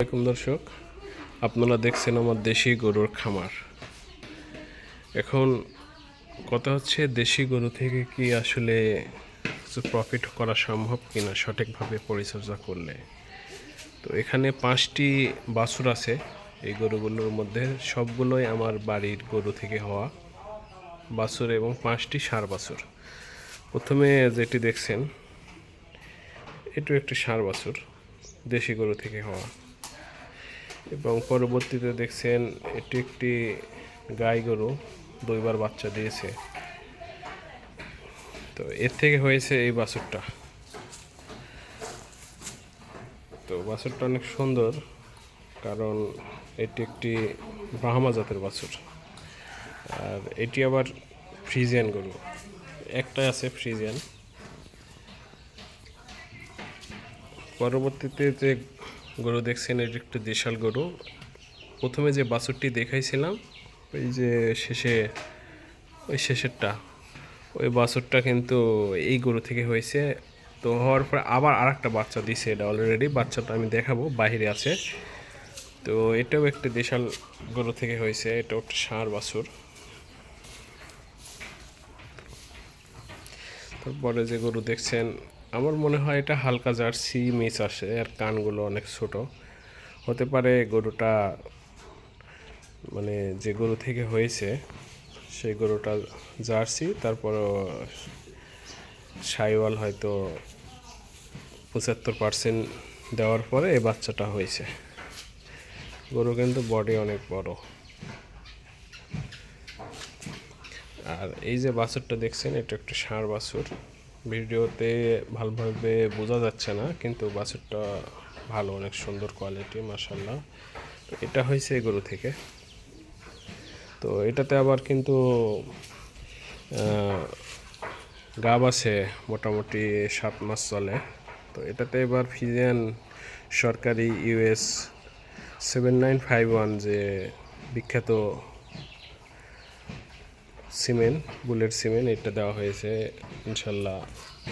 আসসালামাইকুম দর্শক, আপনারা দেখছেন আমার দেশি গরুর খামার। এখন কথা হচ্ছে দেশি গরু থেকে কি আসলে কিছু প্রফিট করা সম্ভব কিনা সঠিকভাবে পরিচর্যা করলে? তো এখানে পাঁচটি বাছুর আছে, এই গরুগুলোর মধ্যে সবগুলোই আমার বাড়ির গরু থেকে হওয়া বাছুর এবং পাঁচটি সার বাছুর। প্রথমে যেটি দেখছেন, এটু একটি সার বাছুর দেশি গরু থেকে হওয়া। এবং পরবর্তীতে দেখছেন এটি একটি গাই গরু, দুইবার বাচ্চা দিয়েছে। তো এর থেকে হয়েছে এই বাছুরটা। তো বাছুরটা অনেক সুন্দর, কারণ এটি একটি ব্রাহ্মা জাতের বাছুর। আর এটি আবার ফ্রিজিয়ান গরু, একটাই আছে ফ্রিজিয়ান। পরবর্তীতে যে গরু দেখছেন এটি একটি দেশাল গরু। প্রথমে যে বাছুরটি দেখাইছিলাম ওই যে শেষে, ওই শেষেরটা, ওই বাছুরটা কিন্তু এই গরু থেকে হয়েছে। তো হওয়ার পর আবার আর একটা বাচ্চা দিছে এটা অলরেডি বাচ্চাটা আমি দেখাবো, বাইরে আছে। তো এটাও একটা দেশাল গরু থেকে হয়েছে এটাও একটা ষাঁড় বাছুর। তারপরে যে গরু দেখছেন আমার মনে হয় এটা হালকা জার্সি মিস আসে আর কানগুলো অনেক ছোট। হতে পারে গরুটা মানে যে গরু থেকে হয়েছে, সেই গরুটা জার্সি তারপর সাইওয়াল হয়তো পঁচাত্তর পার্সেন্ট দেওয়ার পরে এই বাচ্চাটা হয়েছে। গরু কিন্তু বডি অনেক বড়। আর এই যে বাছুরটা দেখছেন, এটা একটা ষাঁড় বাছুর। ভিডিওতে ভালোভাবে বোঝা যাচ্ছে না, কিন্তু বাছুরটা ভালো, অনেক সুন্দর কোয়ালিটি মাসাল্লাহ এটা হয়েছে গরু থেকে। তো এটাতে আবার কিন্তু গাব আছে, মোটামুটি সাত মাস চলে। তো এটাতে এবার ফিজিয়ান সরকারি US seven nine five one যে বিখ্যাত সিমেন্ট, বুলেট সিমেন্ট এটা দেওয়া হয়েছে। ইনশাল্লাহ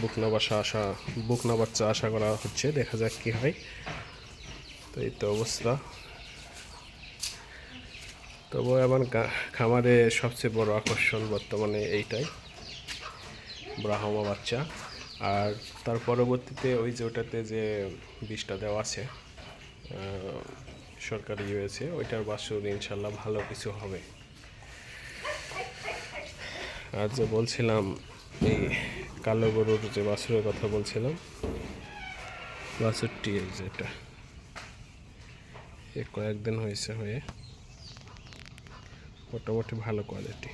বুকনা বাসা আশা বুকনা বাচ্চা আশা করা হচ্ছে, দেখা যাক কি হয়। তো এই তো অবস্থা। তবু আমার খামারে সবচেয়ে বড় আকর্ষণ বর্তমানে এইটাই, ব্রাহ্মা বাচ্চা। আর তার পরবর্তীতে ওই যে ওটাতে যে বিষটা দেওয়া আছে সরকারি হয়েছে, ওইটার বাসুর ইনশাল্লাহ ভালো কিছু হবে। আর যে বলছিলাম, এই কালো গরুর যে বাছুরের কথা বলছিলাম, বাছুরটি এই যেটা এ কয়েকদিন হয়েছে হয়ে। মোটামুটি ভালো কোয়ালিটি